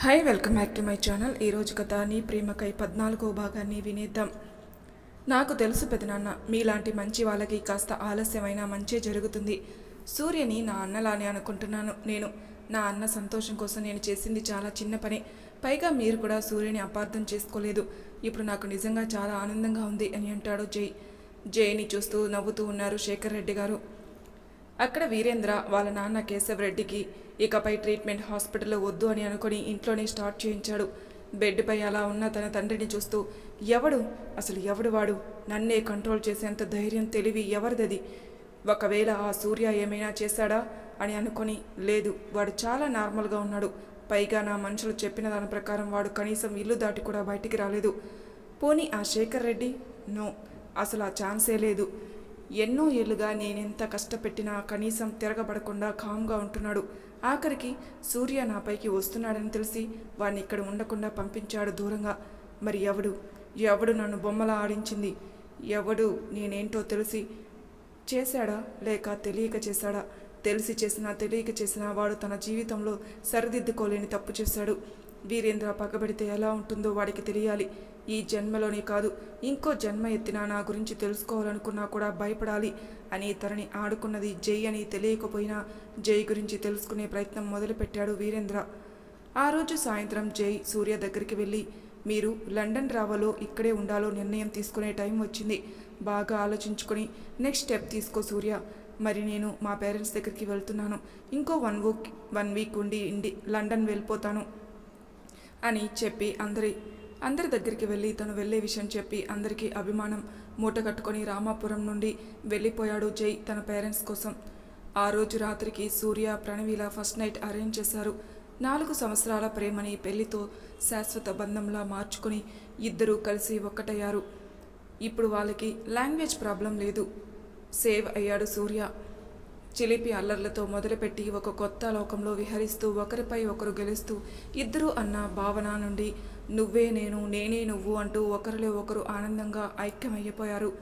Hi welcome back to my channel ఈరోజు కథ నీ ప్రేమకై పద్నాలుగో భాగాన్ని వినేద్దాం. నాకు తెలుసు పెదనాన్న మీలాంటి మంచి వాళ్ళకి కాస్త ఆలస్యమైన మంచే జరుగుతుంది. సూర్యని నా అన్నలానే అనుకుంటున్నాను నేను. నా అన్న సంతోషం కోసం నేను చేసింది చాలా చిన్న పని. పైగా మీరు కూడా సూర్యని అపార్థం చేసుకోలేదు. ఇప్పుడు నాకు నిజంగా చాలా ఆనందంగా ఉంది అని అంటాడు జై. జైని చూస్తూ నవ్వుతూ ఉన్నారు శేఖర్ రెడ్డి గారు. అక్కడ వీరేంద్ర వాళ్ళ నాన్న కేశవరెడ్డికి ఇకపై ట్రీట్మెంట్ హాస్పిటల్లో వద్దు అని అనుకుని ఇంట్లోనే స్టార్ట్ చేయించాడు. బెడ్పై అలా ఉన్న తన తండ్రిని చూస్తూ ఎవడు? అసలు ఎవడు వాడు? నన్నే కంట్రోల్ చేసేంత ధైర్యం తెలివి ఎవరిదది? ఒకవేళ ఆ సూర్య ఏమైనా చేశాడా? అని అనుకొని లేదు వాడు చాలా నార్మల్గా ఉన్నాడు. పైగా నా మనుషులు చెప్పిన దాని ప్రకారం వాడు కనీసం ఇల్లు దాటి కూడా బయటికి రాలేదు. పోనీ ఆ శేఖర్ రెడ్డి? నో అసలు ఆ ఛాన్సే లేదు. ఎన్నో ఏళ్ళుగా నేనెంత కష్టపెట్టినా కనీసం తిరగబడకుండా కామ్గా ఉంటున్నాడు. ఆఖరికి సూర్య నాపైకి వస్తున్నాడని తెలిసి వాడిని ఇక్కడ ఉండకుండా పంపించాడు దూరంగా. మరి ఎవడు? ఎవడు నన్ను బొమ్మలా ఆడించింది? ఎవడు నేనేంటో తెలిసి చేశాడా? లేక తెలియక చేశాడా? తెలిసి చేసినా తెలియక చేసినా వాడు తన జీవితంలో సరిదిద్దుకోలేని తప్పు చేశాడు. వీరేంద్ర పగబడితే ఎలా ఉంటుందో వాడికి తెలియాలి. ఈ జన్మలోనే కాదు ఇంకో జన్మ ఎత్తినా నా గురించి తెలుసుకోవాలనుకున్నా కూడా భయపడాలి అని తనని ఆడుకున్నది జై అని తెలియకపోయినా జై గురించి తెలుసుకునే ప్రయత్నం మొదలుపెట్టాడు వీరేంద్ర. ఆ రోజు సాయంత్రం జై సూర్య దగ్గరికి వెళ్ళి మీరు లండన్ రావాలో ఇక్కడే ఉండాలో నిర్ణయం తీసుకునే టైం వచ్చింది. బాగా ఆలోచించుకొని నెక్స్ట్ స్టెప్ తీసుకో సూర్య. మరి నేను మా పేరెంట్స్ దగ్గరికి వెళ్తున్నాను. ఇంకో వన్ వీక్ వన్ వీక్ ఉండి ఇండి లండన్ వెళ్ళిపోతాను అని చెప్పి అందరి అందరి దగ్గరికి వెళ్ళి తను వెళ్ళే విషయం చెప్పి అందరికీ అభిమానం మూట కట్టుకొని రామాపురం నుండి వెళ్ళిపోయాడు జై తన పేరెంట్స్ కోసం. ఆ రోజు రాత్రికి సూర్య ప్రణవీల ఫస్ట్ నైట్ అరేంజ్ చేశారు. నాలుగు సంవత్సరాల ప్రేమని పెళ్ళితో శాశ్వత బంధంలా మార్చుకొని ఇద్దరూ కలిసి ఒక్కటయ్యారు. ఇప్పుడు వాళ్ళకి లాంగ్వేజ్ ప్రాబ్లం లేదు. సేవ్ అయ్యాడు సూర్య. చిలిపి అల్లర్లతో మొదలుపెట్టి ఒక కొత్త లోకంలో విహరిస్తూ ఒకరిపై ఒకరు గెలుస్తూ ఇద్దరు అన్న భావన నుండి నువ్వే నేను నేనే నువ్వు అంటూ ఒకరిలో ఒకరు ఆనందంగా ఐక్యమయ్యిపోయారు.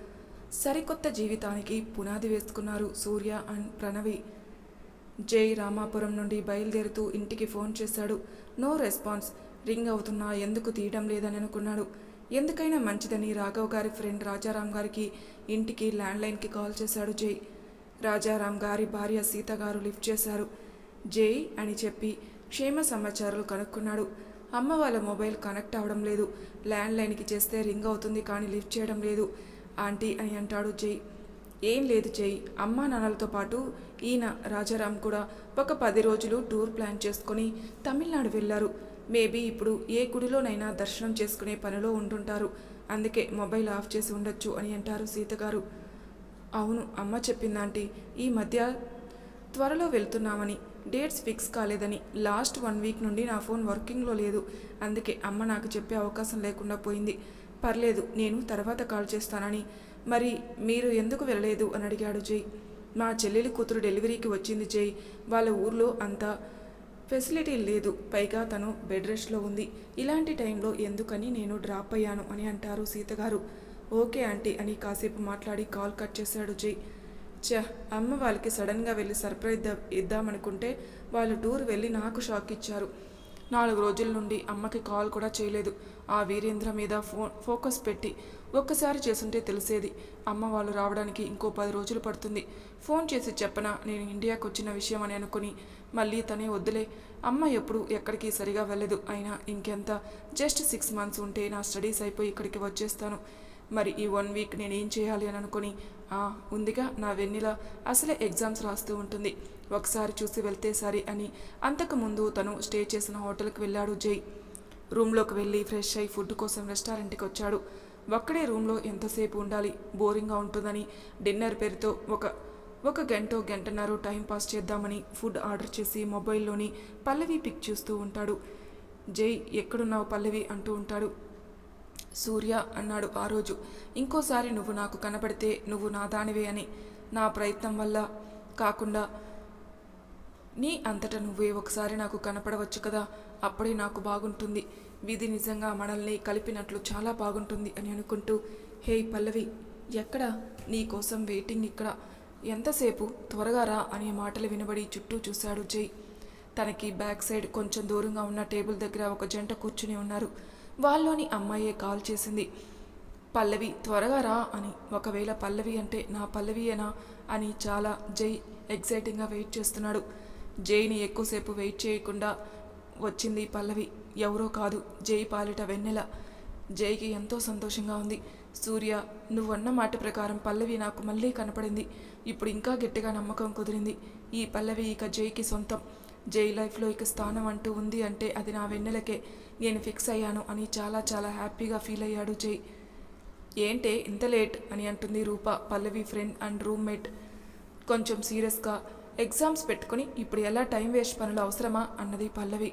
సరికొత్త జీవితానికి పునాది వేసుకున్నారు సూర్య అండ్ ప్రణవి. జై రామాపురం నుండి బయలుదేరుతూ ఇంటికి ఫోన్ చేశాడు. No response. రింగ్ అవుతున్నా ఎందుకు తీయడం లేదని అనుకున్నాడు. ఎందుకైనా మంచిదని రాఘవ్ గారి ఫ్రెండ్ రాజారాం గారికి ఇంటికి ల్యాండ్లైన్కి కాల్ చేశాడు జై. రాజారాం గారి భార్య సీత గారు లిఫ్ట్ చేశారు. జై అని చెప్పి క్షేమ సమాచారాలు కనుక్కున్నాడు. అమ్మ వాళ్ళ మొబైల్ కనెక్ట్ అవ్వడం లేదు. ల్యాండ్లైన్కి చేస్తే రింగ్ అవుతుంది కానీ లిఫ్ట్ చేయడం లేదు. ఆంటీ అని అంటాడు జై. ఏం లేదు జై. అమ్మా నాన్నలతో పాటు ఈయన రాజారాం కూడా ఒక పది రోజులు టూర్ ప్లాన్ చేసుకొని తమిళనాడు వెళ్ళారు. మేబీ ఇప్పుడు ఏ గుడిలోనైనా దర్శనం చేసుకునే పనిలో ఉంటుంటారు. అందుకే మొబైల్ ఆఫ్ చేసి ఉండొచ్చు అని అంటారు సీతగారు. అవును అమ్మ చెప్పిందాంటీ ఈ మధ్య త్వరలో వెళ్తున్నామని. డేట్స్ ఫిక్స్ కాలేదని. లాస్ట్ వన్ వీక్ నుండి నా ఫోన్ వర్కింగ్లో లేదు. అందుకే అమ్మ నాకు చెప్పే అవకాశం లేకుండా పోయింది. పర్లేదు నేను తర్వాత కాల్ చేస్తానని. మరి మీరు ఎందుకు వెళ్ళలేదు? అని అడిగాడు జై. మా చెల్లెలి కూతురు డెలివరీకి వచ్చింది జై. వాళ్ళ ఊర్లో అంత ఫెసిలిటీ లేదు. పైగా తను బెడ్ రెస్ట్లో ఉంది. ఇలాంటి టైంలో ఎందుకని నేను డ్రాప్ అయ్యాను అని అంటారు సీతగారు. ఓకే ఆంటీ అని కాసేపు మాట్లాడి కాల్ కట్ చేశాడు జై. చ అమ్మ వాళ్ళకి సడన్గా వెళ్ళి సర్ప్రైజ్ ఇద్దామనుకుంటే వాళ్ళు టూర్ వెళ్ళి నాకు షాక్ ఇచ్చారు. నాలుగు రోజుల నుండి అమ్మకి కాల్ కూడా చేయలేదు. ఆ వీరేంద్ర మీద ఫోన్ ఫోకస్ పెట్టి ఒక్కసారి చేస్తుంటే తెలిసేది. అమ్మ వాళ్ళు రావడానికి ఇంకో పది రోజులు పడుతుంది. ఫోన్ చేసి చెప్పనా నేను ఇండియాకు వచ్చిన విషయం అని అనుకుని మళ్ళీ తనే వద్దులే. అమ్మ ఎప్పుడు ఎక్కడికి సరిగా వెళ్ళదు. అయినా ఇంకెంత? జస్ట్ సిక్స్ మంత్స్ ఉంటే నా స్టడీస్ అయిపోయి ఇక్కడికి వచ్చేస్తాను. మరి ఈ వన్ వీక్ నేను ఏం చేయాలి అని అనుకుని ఉందిగా నా వెన్నెల. అసలే ఎగ్జామ్స్ రాస్తూ ఉంటుంది. ఒకసారి చూసి వెళ్తే సరి అని. అంతకుముందు తను స్టే చేసిన హోటల్కి వెళ్ళాడు జై. రూమ్లోకి వెళ్ళి ఫ్రెష్ అయి ఫుడ్ కోసం రెస్టారెంట్కి వచ్చాడు. ఒక్కడే రూమ్లో ఎంతసేపు ఉండాలి? బోరింగ్గా ఉంటుందని డిన్నర్ పేరుతో ఒక ఒక గంట గంటన్నర టైం పాస్ చేద్దామని ఫుడ్ ఆర్డర్ చేసి మొబైల్లోని పల్లవి పిక్ చూస్తూ ఉంటాడు. జై ఎక్కడున్నావు పల్లవి? అంటూ ఉంటాడు. సూర్య అన్నాడు ఆ రోజు ఇంకోసారి నువ్వు నాకు కనపడితే నువ్వు నా దానివే అని. నా ప్రయత్నం వల్ల కాకుండా నీ అంతటా నువ్వే ఒకసారి నాకు కనపడవచ్చు కదా అప్పుడే నాకు బాగుంటుంది. విధి నిజంగా మనల్ని కలిపినట్లు చాలా బాగుంటుంది అని అనుకుంటూ హే పల్లవి ఎక్కడ నీ కోసం వెయిటింగ్ ఇక్కడ? ఎంతసేపు? త్వరగా రా అనే మాటలు వినబడి చుట్టూ చూశాడు జై. తనకి బ్యాక్ సైడ్ కొంచెం దూరంగా ఉన్న టేబుల్ దగ్గర ఒక జంట కూర్చుని ఉన్నారు. వాళ్ళలోని అమ్మాయే కాల్ చేసింది. పల్లవి త్వరగా రా అని. ఒకవేళ పల్లవి అంటే నా పల్లవియేనా అని చాలా జై ఎగ్జైటింగ్గా వెయిట్ చేస్తున్నాడు. జైని ఎక్కువసేపు వెయిట్ చేయకుండా వచ్చింది పల్లవి. ఎవరో కాదు జై పాలిట వెన్నెల. జైకి ఎంతో సంతోషంగా ఉంది. సూర్య నువ్వన్న మాట ప్రకారం పల్లవి నాకు మళ్ళీ కనపడింది. ఇప్పుడు ఇంకా గట్టిగా నమ్మకం కుదిరింది. ఈ పల్లవి ఇక జైకి సొంతం. జై లైఫ్లో ఇక స్థానం అంటూ ఉంది అంటే అది నా వెన్నెలకే. నేను ఫిక్స్ అయ్యాను అని చాలా చాలా హ్యాపీగా ఫీల్ అయ్యాడు జై. ఏంటే ఇంత లేట్ అని అంటుంది Roopa Pallavi friend and roommate కొంచెం సీరియస్గా ఎగ్జామ్స్ పెట్టుకుని ఇప్పుడు ఎలా టైం వేస్ట్ పనులు అవసరమా? అన్నది పల్లవి.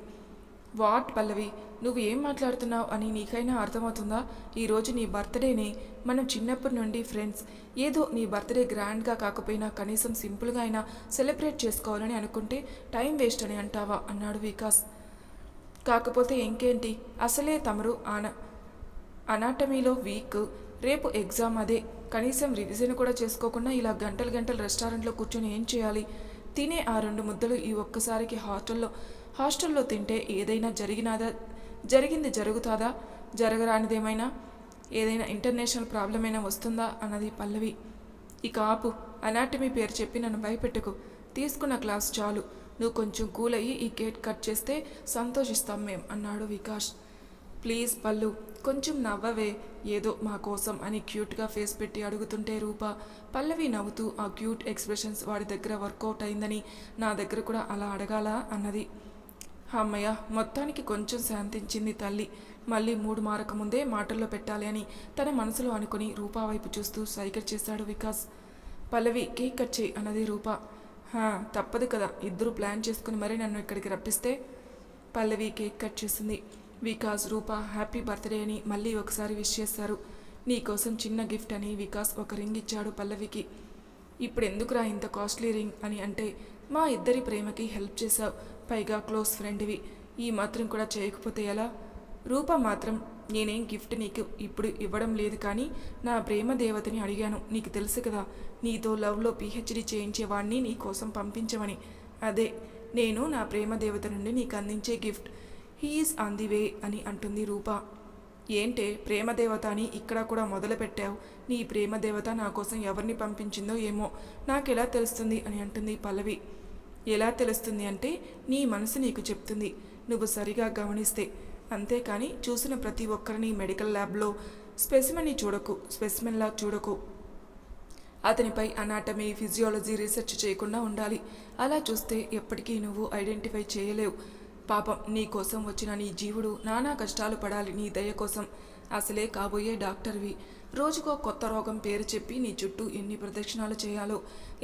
వాట్ పల్లవి నువ్వు ఏం మాట్లాడుతున్నావు అని నీకైనా అర్థమవుతుందా? ఈరోజు నీ బర్త్డేని. మనం చిన్నప్పటి నుండి ఫ్రెండ్స్. ఏదో నీ బర్త్డే గ్రాండ్గా కాకపోయినా కనీసం సింపుల్గా అయినా సెలబ్రేట్ చేసుకోవాలని అనుకుంటే టైం వేస్ట్ అని అంటావా? అన్నాడు వికాస్. కాకపోతే ఇంకేంటి? అసలే తమరు ఆన అనాటమీలో వీక్. రేపు ఎగ్జామ్ అదే. కనీసం రివిజన్ కూడా చేసుకోకుండా ఇలా గంటలు గంటలు రెస్టారెంట్లో కూర్చొని ఏం చేయాలి? తినే ఆ రెండు ముద్దలు ఈ ఒక్కసారికి హాస్టల్లో హాస్టల్లో తింటే ఏదైనా జరిగినాదా? జరిగింది జరుగుతాదా? జరగరానిదేమైనా? ఏదైనా ఇంటర్నేషనల్ ప్రాబ్లం అయినా వస్తుందా? అన్నది పల్లవి. ఇక ఆపు అనాటమీ పేరు చెప్పి నన్ను భయపెట్టుకు. తీసుకున్న క్లాస్ చాలు. నువ్వు కొంచెం కూల్ అయ్యి ఈ గేట్ కట్ చేస్తే సంతోషిస్తాం మేం అన్నాడు వికాష్. ప్లీజ్ పల్లు కొంచెం నవ్వవే ఏదో మా కోసం అని క్యూట్గా ఫేస్ పెట్టి అడుగుతుంటే రూప పల్లవి నవ్వుతూ ఆ క్యూట్ ఎక్స్ప్రెషన్స్ వాడి దగ్గర వర్కౌట్ అయిందని నా దగ్గర కూడా అలా అడగాల? అన్నది. అమ్మయ్య మొత్తానికి కొంచెం శాంతించింది తల్లి. మళ్ళీ మూడు మారక ముందే మాటల్లో పెట్టాలి అని తన మనసులో అనుకుని రూపా వైపు చూస్తూ సైగర్ చేశాడు వికాస్. పల్లవి కేక్ కట్ చేయి అన్నది రూప. "హా, తప్పదు కదా. ఇద్దరు ప్లాన్ చేసుకుని మరీ నన్ను ఇక్కడికి రప్పిస్తే? పల్లవి కేక్ కట్ చేసింది. వికాస్ రూప హ్యాపీ బర్త్డే అని మళ్ళీ ఒకసారి విష్ చేశారు. నీకోసం చిన్న గిఫ్ట్ అని వికాస్ ఒక రింగ్ ఇచ్చాడు పల్లవికి. ఇప్పుడు ఎందుకురా ఇంత కాస్ట్లీ రింగ్ అని అంటే మా ఇద్దరి ప్రేమకి హెల్ప్ చేశావు. పైగా క్లోజ్ ఫ్రెండ్వి. ఈ మాత్రం కూడా చేయకపోతే ఎలా? రూప మాత్రం నేనేం గిఫ్ట్ నీకు ఇప్పుడు ఇవ్వడం లేదు కానీ నా ప్రేమ దేవతని అడిగాను. నీకు తెలుసు కదా నీతో లవ్లో పిహెచ్డి చేయించేవాడిని నీ కోసం పంపించమని. అదే నేను నా ప్రేమ దేవత నుండి నీకు అందించే gift. He's on the way అని అంటుంది రూప. ఏంటే ప్రేమదేవత అని ఇక్కడ కూడా మొదలుపెట్టావు. నీ ప్రేమ దేవత నా కోసం ఎవరిని పంపించిందో ఏమో నాకెలా తెలుస్తుంది అని అంటుంది పల్లవి. ఎలా తెలుస్తుంది అంటే నీ మనసు నీకు చెప్తుంది. నువ్వు సరిగా గమనిస్తే. అంతేకాని చూసిన ప్రతి ఒక్కరిని మెడికల్ ల్యాబ్లో స్పెసిమెన్ని చూడకు స్పెసిమెన్లా చూడకు. అతనిపై అనాటమీ ఫిజియాలజీ రీసెర్చ్ చేయకుండా ఉండాలి. అలా చూస్తే ఎప్పటికీ నువ్వు ఐడెంటిఫై చేయలేవు. పాపం నీ కోసం వచ్చిన నీ జీవుడు నానా కష్టాలు పడాలి నీ దయ కోసం. అసలే కాబోయే డాక్టర్వి. రోజుకో కొత్త రోగం పేరు చెప్పి నీ చుట్టూ ఎన్ని ప్రదక్షిణాలు చేయాలో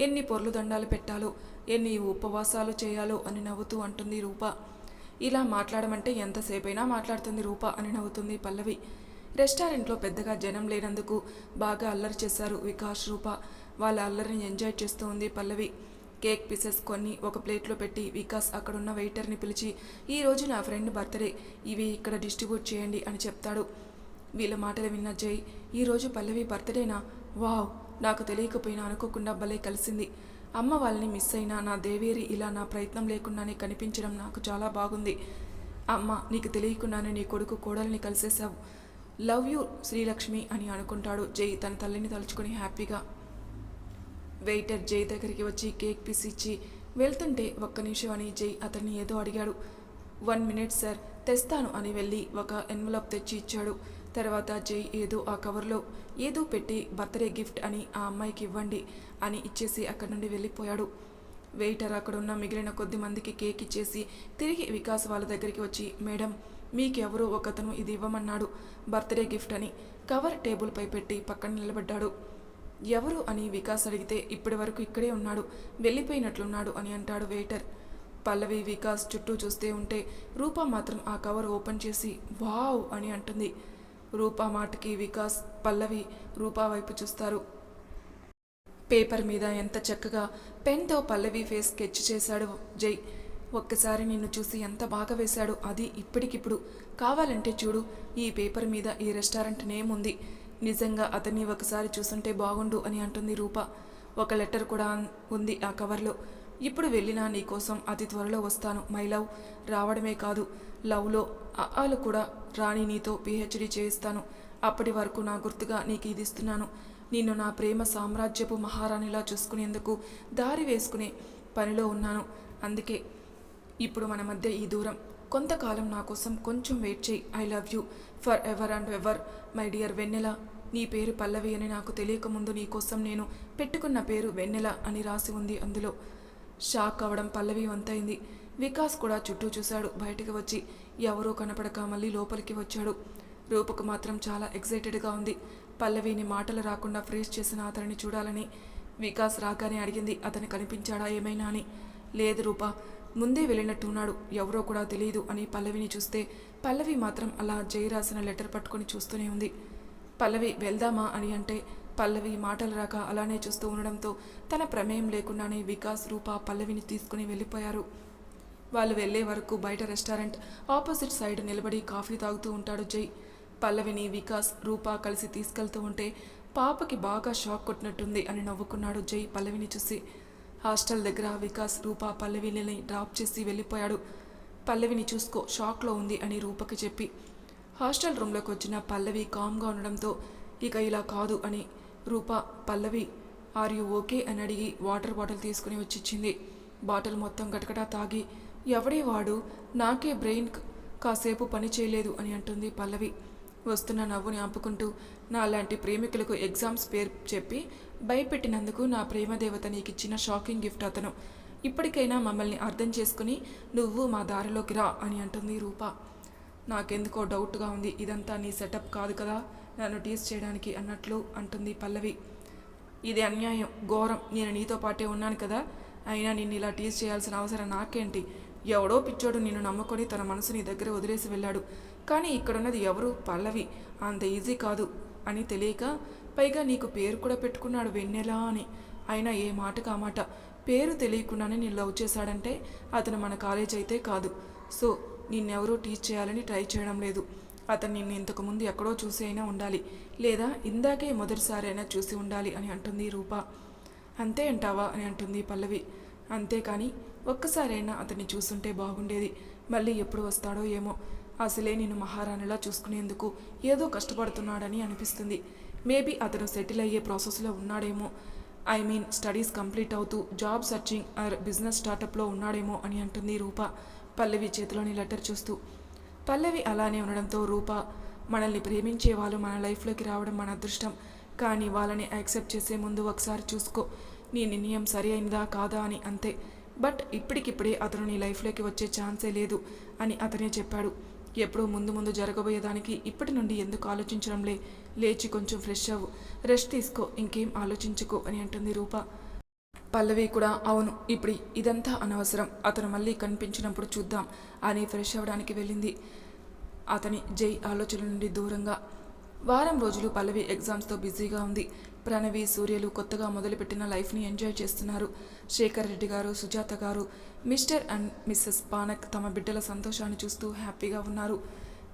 ఎన్ని పొర్లు దండాలు పెట్టాలో ఎన్ని ఉపవాసాలు చేయాలో అని నవ్వుతూ అంటుంది రూప. ఇలా మాట్లాడమంటే ఎంతసేపైనా మాట్లాడుతుంది రూప అని నవ్వుతుంది పల్లవి. రెస్టారెంట్లో పెద్దగా జనం లేనందుకు బాగా అల్లరి చేశారు వికాస్ రూప. వాళ్ళ అల్లరిని ఎంజాయ్ చేస్తూ ఉంది పల్లవి. కేక్ పీసెస్ కొన్ని ఒక ప్లేట్లో పెట్టి వికాస్ అక్కడున్న వెయిటర్ని పిలిచి ఈరోజు నా ఫ్రెండ్ బర్త్డే ఇవి ఇక్కడ డిస్ట్రిబ్యూట్ చేయండి అని చెప్తాడు. వీళ్ళ మాటలు విన్న జై ఈరోజు పల్లవి బర్త్డేనా? వావ్ నాకు తెలియకపోయినా అనుకోకుండా భలే కలిసింది. అమ్మ వాళ్ళని మిస్ అయినా నా దేవేరి ఇలా నా ప్రయత్నం లేకుండానే కనిపించడం నాకు చాలా బాగుంది. అమ్మ నీకు తెలియకుండానే నీ కొడుకు కోడల్ని కలిసేశావు. లవ్ యూ శ్రీలక్ష్మి అని అనుకుంటాడు జై తన తల్లిని తలుచుకుని హ్యాపీగా. వెయిటర్ జై దగ్గరికి వచ్చి కేక్ పీస్ ఇచ్చి వెళ్తుంటే ఒక్క నిమిషం అని జై అతన్ని ఏదో అడిగాడు. వన్ మినిట్ సార్ తెస్తాను అని వెళ్ళి ఒక ఎన్వలప్ తెచ్చి ఇచ్చాడు. తర్వాత జై ఏదో ఆ కవర్లో ఏదో పెట్టి బర్త్డే గిఫ్ట్ అని ఆ అమ్మాయికి ఇవ్వండి అని ఇచ్చేసి అక్కడి నుండి వెళ్ళిపోయాడు. వెయిటర్ అక్కడున్న మిగిలిన కొద్ది మందికి కేక్ ఇచ్చేసి తిరిగి వికాస్ వాళ్ళ దగ్గరికి వచ్చి మేడం మీకెవరో ఒకతను ఇది ఇవ్వమన్నాడు బర్త్డే గిఫ్ట్ అని. కవర్ టేబుల్పై పెట్టి పక్కన నిలబడ్డాడు. ఎవరు? అని వికాస్ అడిగితే ఇప్పటి వరకు ఇక్కడే ఉన్నాడు వెళ్ళిపోయినట్లున్నాడు అని అంటాడు వెయిటర్. పల్లవి వికాస్ చుట్టూ చూస్తే ఉంటే రూప మాత్రం ఆ కవర్ ఓపెన్ చేసి వావ్ అని అంటుంది. రూపా మాటకి వికాస్ పల్లవి రూపా వైపు చూస్తారు. పేపర్ మీద ఎంత చక్కగా పెన్తో పల్లవి ఫేస్ స్కెచ్ చేశాడు జై. ఒక్కసారి నిన్ను చూసి ఎంత బాగా వేశాడు అది ఇప్పటికిప్పుడు. కావాలంటే చూడు ఈ పేపర్ మీద ఈ రెస్టారెంట్ నేమ్ ఉంది. నిజంగా అతన్ని ఒకసారి చూస్తుంటే బాగుండు అని అంటుంది రూప. ఒక లెటర్ కూడా ఉంది ఆ కవర్లో. ఇప్పుడు వెళ్ళినా నీ కోసం అతి త్వరలో వస్తాను మై లవ్. రావడమే కాదు లవ్లో ఆలు కూడా రాణి నీతో పిహెచ్డి చేయిస్తాను. అప్పటి వరకు నా గుర్తుగా నీకు ఇది ఇస్తున్నాను. నిన్ను నా ప్రేమ సామ్రాజ్యపు మహారాణిలా చూసుకునేందుకు దారి వేసుకునే పనిలో ఉన్నాను. అందుకే ఇప్పుడు మన మధ్య ఈ దూరం. కొంతకాలం నా కోసం కొంచెం వెయిట్ చేయి. I love you forever and ever my dear Vennela. నీ పేరు పల్లవి అని నాకు తెలియకముందు నీ కోసం నేను పెట్టుకున్న పేరు వెన్నెల అని రాసి ఉంది అందులో. షాక్ అవ్వడం పల్లవి వంతైంది. వికాస్ కూడా చుట్టూ చూశాడు. బయటికి వచ్చి ఎవరూ కనపడక మళ్ళీ లోపలికి వచ్చాడు. రూపకు మాత్రం చాలా ఎగ్జైటెడ్గా ఉంది. పల్లవిని మాటలు రాకుండా ఫ్రీజ్ చేసిన అతనిని చూడాలని వికాస్ రాగానే అడిగింది. అతను కనిపించాడా ఏమైనా అని. లేదు రూప ముందే వెళ్ళినట్టున్నాడు. ఎవరో కూడా తెలియదు అని పల్లవిని చూస్తే పల్లవి మాత్రం అలా జై రాసిన లెటర్ పట్టుకొని చూస్తూనే ఉంది. పల్లవి వెళ్దామా? అని అంటే పల్లవి మాటలు రాక అలానే చూస్తూ ఉండడంతో తన ప్రమేయం లేకుండానే వికాస్ రూప పల్లవిని తీసుకుని వెళ్ళిపోయారు. వాళ్ళు వెళ్ళే వరకు బయట రెస్టారెంట్ ఆపోజిట్ సైడ్ నిలబడి కాఫీ తాగుతూ ఉంటాడు జై. పల్లవిని వికాస్ రూప కలిసి తీసుకెళ్తూ ఉంటే పాపకి బాగా షాక్ కొట్టినట్టుంది అని నవ్వుకున్నాడు జై పల్లవిని చూసి. హాస్టల్ దగ్గర వికాస్ రూప పల్లవిని డ్రాప్ చేసి వెళ్ళిపోయాడు. పల్లవిని చూసుకో షాక్లో ఉంది అని రూపకి చెప్పి. హాస్టల్ రూమ్లోకి వచ్చిన పల్లవి కామ్గా ఉండడంతో ఇక ఇలా కాదు అని Roopa Pallavi are you okay అని అడిగి వాటర్ బాటిల్ తీసుకుని వచ్చిచ్చింది. బాటిల్ మొత్తం గటగటా తాగి ఎవడే వాడు నాకే బ్రెయిన్ కాసేపు పని చేయలేదు అని అంటుంది పల్లవి. వస్తున్న నవ్వుని ఆపుకుంటూ నాలాంటి ప్రేమికులకు ఎగ్జామ్స్ పేరు చెప్పి భయపెట్టినందుకు నా ప్రేమదేవత నీకు ఇచ్చిన షాకింగ్ గిఫ్ట్ అతను. ఇప్పటికైనా మమ్మల్ని అర్థం చేసుకుని నువ్వు మా దారిలోకి రా అని అంటుంది రూప. నాకెందుకో డౌట్గా ఉంది ఇదంతా నీ సెటప్ కాదు కదా. నన్ను టీస్ చేయడానికి అన్నట్లు అంటుంది పల్లవి. ఇది అన్యాయం ఘోరం. నేను నీతో పాటే ఉన్నాను కదా. అయినా నిన్ను ఇలా టీస్ చేయాల్సిన అవసరం నాకేంటి? ఎవడో పిచ్చోడు నిన్ను నమ్ముకొని తన మనసు నీ దగ్గర వదిలేసి వెళ్ళాడు. కానీ ఇక్కడున్నది ఎవరు? పల్లవి. అంత ఈజీ కాదు అని తెలియక పైగా నీకు పేరు కూడా పెట్టుకున్నాడు వెన్నెలా అని. అయినా ఏ మాటకు కామాట మాట? పేరు తెలియకుండానే నేను లవ్ చేశాడంటే అతను మన కాలేజ్ అయితే కాదు. సో నిన్నెవరూ టీచ్ చేయాలని ట్రై చేయడం లేదు. అతను నిన్ను ఇంతకుముందు ఎక్కడో చూసి అయినా ఉండాలి. లేదా ఇందాకే మొదటిసారైనా చూసి ఉండాలి అని అంటుంది రూప. అంతే అంటావా అని అంటుంది పల్లవి. అంతేకాని ఒక్కసారైనా అతన్ని చూసుంటే బాగుండేది. మళ్ళీ ఎప్పుడు వస్తాడో ఏమో. అసలే నేను మహారాణిలా చూసుకునేందుకు ఏదో కష్టపడుతున్నాడని అనిపిస్తుంది. మేబీ అతను సెటిల్ అయ్యే ప్రాసెస్లో ఉన్నాడేమో. ఐ మీన్ స్టడీస్ కంప్లీట్ అవుతూ జాబ్ సర్చింగ్ ఆర్ బిజినెస్ స్టార్టప్లో ఉన్నాడేమో అని అంటుంది రూప. పల్లవి చేతిలోని లెటర్ చూస్తూ పల్లవి అలానే ఉండడంతో రూప మనల్ని ప్రేమించే వాళ్ళు మన లైఫ్లోకి రావడం మన అదృష్టం. కానీ వాళ్ళని యాక్సెప్ట్ చేసే ముందు ఒకసారి చూసుకో నీ నిర్ణయం సరి అయిందా కాదా అని అంతే. బట్ ఇప్పటికిప్పుడే అతను నీ లైఫ్లోకి వచ్చే ఛాన్సే లేదు అని అతనే చెప్పాడు. ఎప్పుడో ముందు ముందు జరగబోయేదానికి ఇప్పటి నుండి ఎందుకు ఆలోచించడంలే? లేచి కొంచెం ఫ్రెష్ అవ్వు. రెస్ట్ తీసుకో ఇంకేం ఆలోచించుకో అని అంటుంది రూప. పల్లవి కూడా అవును ఇప్పుడు ఇదంతా అనవసరం. అతను మళ్ళీ కనిపించినప్పుడు చూద్దాం అని ఫ్రెష్ అవ్వడానికి వెళ్ళింది. అతని జై ఆలోచన నుండి దూరంగా వారం రోజులు పల్లవి ఎగ్జామ్స్తో బిజీగా ఉంది. ప్రణవి సూర్యలు కొత్తగా మొదలుపెట్టిన లైఫ్ని ఎంజాయ్ చేస్తున్నారు. శేఖర్ రెడ్డి గారు సుజాత గారు మిస్టర్ అండ్ మిస్సెస్ పానక్ తమ బిడ్డల సంతోషాన్ని చూస్తూ హ్యాపీగా ఉన్నారు.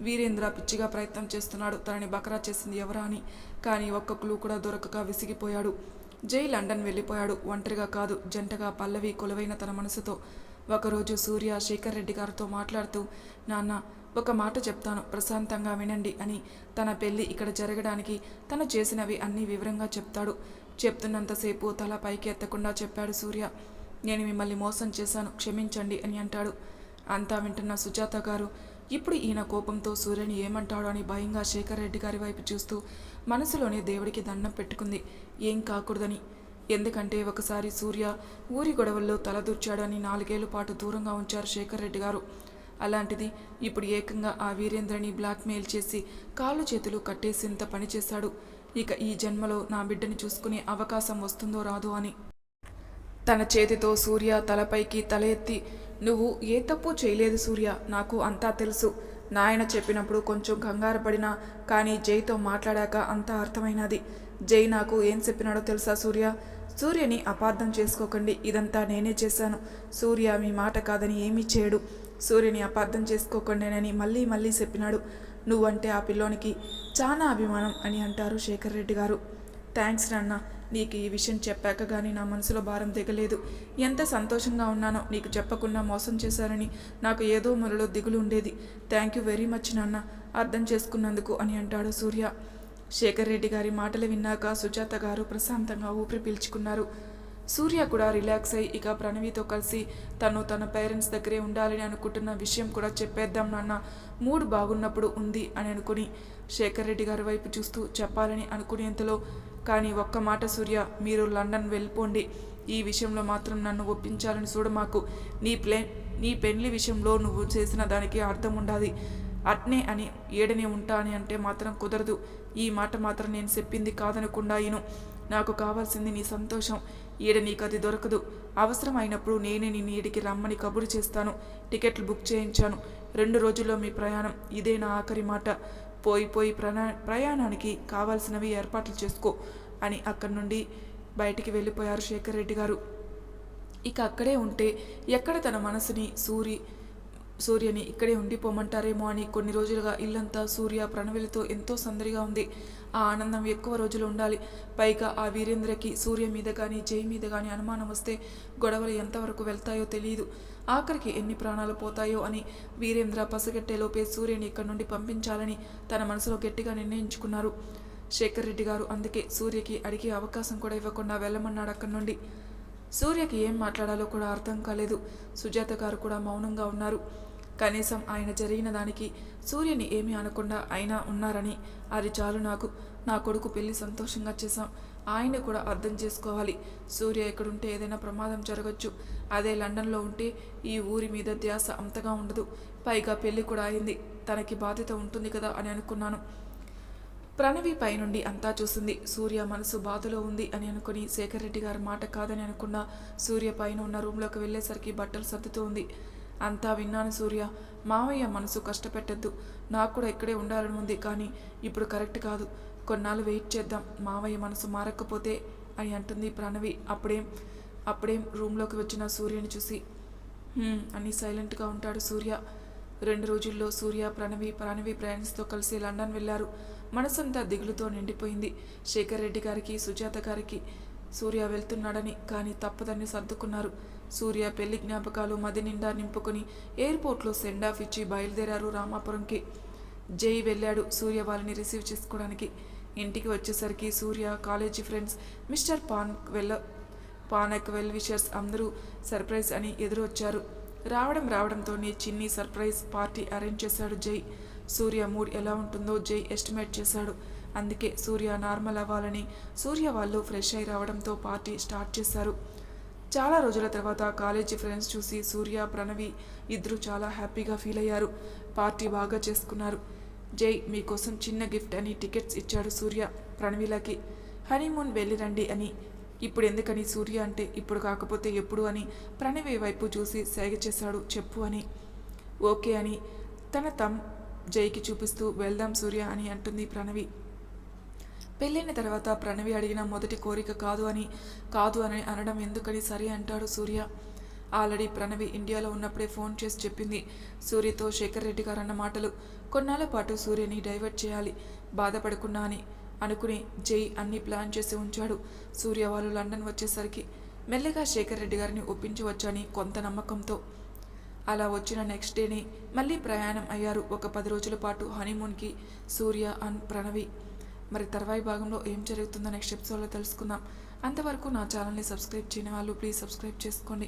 వీరేంద్ర పిచ్చిగా ప్రయత్నం చేస్తున్నాడు. తనని బకరా చేసింది ఎవరా అని. కానీ ఒక్క క్లూ కూడా దొరకక విసిగిపోయాడు. జై లండన్ వెళ్ళిపోయాడు. ఒంటరిగా కాదు జంటగా పల్లవి కొలువైన తన మనసుతో. ఒకరోజు సూర్య శేఖర్ రెడ్డి గారితో మాట్లాడుతూ నాన్న ఒక మాట చెప్తాను ప్రశాంతంగా వినండి అని. తన పెళ్ళి ఇక్కడ జరగడానికి తను చేసినవి అన్నీ వివరంగా చెప్తాడు. చెప్తున్నంతసేపు తల పైకి ఎత్తకుండా చెప్పాడు సూర్య. నేను మిమ్మల్ని మోసం చేశాను క్షమించండి అని అంటాడు. అంతా వింటున్న సుజాత గారు ఇప్పుడు ఈయన కోపంతో సూర్యని ఏమంటాడో అని భయంగా శేఖర్ రెడ్డి గారి వైపు చూస్తూ మనసులోనే దేవుడికి దండం పెట్టుకుంది. ఏం కాకూడదని. ఎందుకంటే ఒకసారి సూర్య ఊరి గొడవల్లో తలదూర్చాడని నాలుగేళ్ళ పాటు దూరంగా ఉంచారు శేఖర్ రెడ్డి గారు. అలాంటిది ఇప్పుడు ఏకంగా ఆ వీరేంద్రని బ్లాక్మెయిల్ చేసి కాళ్ళు చేతులు కట్టేసేంత పనిచేశాడు ఇక ఈ జన్మలో నా బిడ్డని చూసుకునే అవకాశం వస్తుందో రాదో అని. తన చేతితో సూర్య తలపైకి తల ఎత్తి నువ్వు ఏ తప్పు చేయలేదు సూర్య నాకు అంతా తెలుసు. నాయన చెప్పినప్పుడు కొంచెం కంగారు పడినా కానీ జైతో మాట్లాడాక అంతా అర్థమైనది. జై నాకు ఏం చెప్పినాడో తెలుసా సూర్య? సూర్యని అపార్థం చేసుకోకండి ఇదంతా నేనే చేశాను. సూర్య మీ మాట కాదని ఏమీ చేయడు. సూర్యని అపార్థం చేసుకోకండినని మళ్ళీ మళ్ళీ చెప్పినాడు. నువ్వంటే ఆ పిల్లోనికి చాలా అభిమానం అని అంటారు శేఖర్ రెడ్డి గారు. థ్యాంక్స్ నాన్న. నీకు ఈ విషయం చెప్పాక కానీ నా మనసులో భారం దిగలేదు ఎంత సంతోషంగా ఉన్నానో నీకు చెప్పకుండా మోసం చేశారని నాకు ఏదో మొరలో దిగులు ఉండేది. థ్యాంక్ యూ వెరీ మచ్ నాన్న అర్థం చేసుకున్నందుకు అని అంటాడు సూర్య. శేఖర్ రెడ్డి గారి మాటలు విన్నాక సుజాత గారు ప్రశాంతంగా ఊపిరి పీల్చుకున్నారు. సూర్య కూడా రిలాక్స్ అయ్యి ఇక ప్రణవితో కలిసి తను తన పేరెంట్స్ దగ్గరే ఉండాలని అనుకుంటున్న విషయం కూడా చెప్పేద్దాం నాన్న మూడు బాగున్నప్పుడు ఉంది అని అనుకుని శేఖర్ రెడ్డి గారి వైపు చూస్తూ చెప్పాలని అనుకునేంతలో కానీ ఒక్క మాట సూర్య మీరు లండన్ వెళ్ళిపోండి. ఈ విషయంలో మాత్రం నన్ను ఒప్పించాలని చూడమాకు నీ ప్లే నీ పెళ్ళి విషయంలో నువ్వు చేసిన దానికి అర్థం ఉండాలి అట్నే అని ఏడనే ఉంటా అని అంటే మాత్రం కుదరదు. ఈ మాట మాత్రం నేను చెప్పింది కాదనకుండా ఇను. నాకు కావాల్సింది నీ సంతోషం. ఈడ నీకు అది దొరకదు. అవసరం అయినప్పుడు నేనే నిన్ను ఈడికి రమ్మని కబురు చేస్తాను. టికెట్లు బుక్ చేయించాను. రెండు రోజుల్లో మీ ప్రయాణం. ఇదే నా ఆఖరి మాట. పోయి పోయి ప్రయా ప్రయాణానికి కావాల్సినవి ఏర్పాట్లు చేసుకో అని అక్కడి నుండి బయటికి వెళ్ళిపోయారు శేఖర్ రెడ్డి గారు. ఇక అక్కడే ఉంటే ఎక్కడ తన మనసుని సూరి సూర్యని ఇక్కడే ఉండిపోమంటారేమో అని కొన్ని రోజులుగా ఇల్లంతా సూర్య ప్రణవిలతో ఎంతో సందడిగా ఉంది. ఆ ఆనందం ఎక్కువ రోజులు ఉండాలి. పైగా ఆ వీరేంద్రకి సూర్య మీద కానీ జై మీద కానీ అనుమానం వస్తే గొడవలు ఎంతవరకు వెళ్తాయో తెలియదు ఆఖరికి ఎన్ని ప్రాణాలు పోతాయో అని వీరేంద్ర పసగట్టేలోపే సూర్యని ఇక్కడి నుండి పంపించాలని తన మనసులో గట్టిగా నిర్ణయించుకున్నారు. శేఖర్ రెడ్డి గారు అందుకే సూర్యకి అడిగే అవకాశం కూడా ఇవ్వకుండా వెళ్ళమన్నాడు అక్కడి నుండి. సూర్యకి ఏం మాట్లాడాలో కూడా అర్థం కాలేదు. సుజాత గారు కూడా మౌనంగా ఉన్నారు. కనీసం ఆయన జరిగిన దానికి సూర్యని ఏమీ అనకుండా అయినా ఉన్నారని. అది చాలు నాకు. నా కొడుకు పెళ్ళి సంతోషంగా చేశాం. ఆయన కూడా అర్థం చేసుకోవాలి. సూర్య ఎక్కడుంటే ఏదైనా ప్రమాదం జరగచ్చు. అదే లండన్లో ఉంటే ఈ ఊరి మీద ధ్యాస అంతగా ఉండదు. పైగా పెళ్ళి కూడా అయింది. తనకి బాధ్యత ఉంటుంది కదా అని అనుకున్నాను. ప్రణవి పైనుండి అంతా చూసింది. సూర్య మనసు బాధలో ఉంది అని అనుకుని శేఖర్ రెడ్డి గారి మాట కాదని అనుకున్న సూర్య పైన ఉన్న రూమ్లోకి వెళ్ళేసరికి బట్టలు సర్దుతూ ఉంది. అంతా విన్నాను సూర్య. మావయ్య మనసు కష్టపెట్టద్దు. నాకు కూడా ఇక్కడే ఉండాలని ఉంది కానీ ఇప్పుడు కరెక్ట్ కాదు. కొన్నాళ్ళు వెయిట్ చేద్దాం. మావయ్య మనసు మారకపోతే అని అంటుంది ప్రణవి. అప్పుడేం అప్పుడేం రూమ్లోకి వచ్చిన సూర్యని చూసి అని సైలెంట్గా ఉంటాడు సూర్య. రెండు రోజుల్లో సూర్య ప్రణవి ప్రణవి ప్రయాణిస్తో కలిసి లండన్ వెళ్ళారు. మనసంతా దిగులుతో నిండిపోయింది. శేఖర్ రెడ్డి గారికి సుజాత గారికి సూర్య వెళ్తున్నాడని కానీ తప్పదని సర్దుకున్నారు. సూర్య పెళ్ళి జ్ఞాపకాలు మది నిండా నింపుకొని ఎయిర్పోర్ట్లో సెండ్ ఆఫ్ ఇచ్చి బయలుదేరారు రామాపురంకి. జై వెళ్ళాడు సూర్య వాళ్ళని రిసీవ్ చేసుకోవడానికి. ఇంటికి వచ్చేసరికి సూర్య కాలేజీ ఫ్రెండ్స్ మిస్టర్ పాన్ వెళ్ళ పానక్ వెల్ విషర్స్ అందరూ సర్ప్రైజ్ అని ఎదురొచ్చారు. రావడం రావడంతోనే చిన్ని సర్ప్రైజ్ పార్టీ అరేంజ్ చేశాడు జై. సూర్య మూడ్ ఎలా ఉంటుందో జై ఎస్టిమేట్ చేశాడు. అందుకే సూర్య నార్మల్ అవ్వాలని సూర్య వాళ్ళు ఫ్రెష్ అయి రావడంతో పార్టీ స్టార్ట్ చేశారు. చాలా రోజుల తర్వాత కాలేజీ ఫ్రెండ్స్ చూసి సూర్య ప్రణవి ఇద్దరు చాలా హ్యాపీగా ఫీల్ అయ్యారు. పార్టీ బాగా చేసుకున్నారు. జై మీకోసం చిన్న గిఫ్ట్ అని టికెట్స్ ఇచ్చాడు సూర్య ప్రణవిలకి. హనీమూన్ వెళ్ళి రండి అని. ఇప్పుడు ఎందుకని సూర్య అంటే ఇప్పుడు కాకపోతే ఎప్పుడు అని ప్రణవి వైపు చూసి సేగ చేశాడు. చెప్పు అని. ఓకే అని. తన తమ్ జైకి చూపిస్తూ వెళ్దాం సూర్య అని అంటుంది ప్రణవి. పెళ్ళైన తర్వాత ప్రణవి అడిగిన మొదటి కోరిక కాదు అని కాదు అని అనడం ఎందుకని సరే అంటాడు సూర్య. ఆల్రెడీ ప్రణవి ఇండియాలో ఉన్నప్పుడే ఫోన్ చేసి చెప్పింది. సూర్యతో శేఖర్ రెడ్డి గారు అన్న మాటలు. కొన్నాళ్ళ పాటు సూర్యని డైవర్ట్ చేయాలి. బాధపడకుండా అని అనుకుని జై అన్ని ప్లాన్ చేసి ఉంచాడు. సూర్య వాళ్ళు లండన్ వచ్చేసరికి మెల్లగా శేఖర్ రెడ్డి గారిని ఒప్పించవచ్చని కొంత నమ్మకంతో. అలా వచ్చిన నెక్స్ట్ డేనే మళ్ళీ ప్రయాణం అయ్యారు. ఒక పది రోజుల పాటు హనీమూన్కి సూర్య అండ్ ప్రణవి. మరి తర్వాయి భాగంలో ఏం జరుగుతుందో నెక్స్ట్ ఎపిసోడ్లో తెలుసుకుందాం. అంతవరకు నా ఛానల్ని సబ్స్క్రైబ్ చేయని వాళ్ళు ప్లీజ్ సబ్స్క్రైబ్ చేసుకోండి.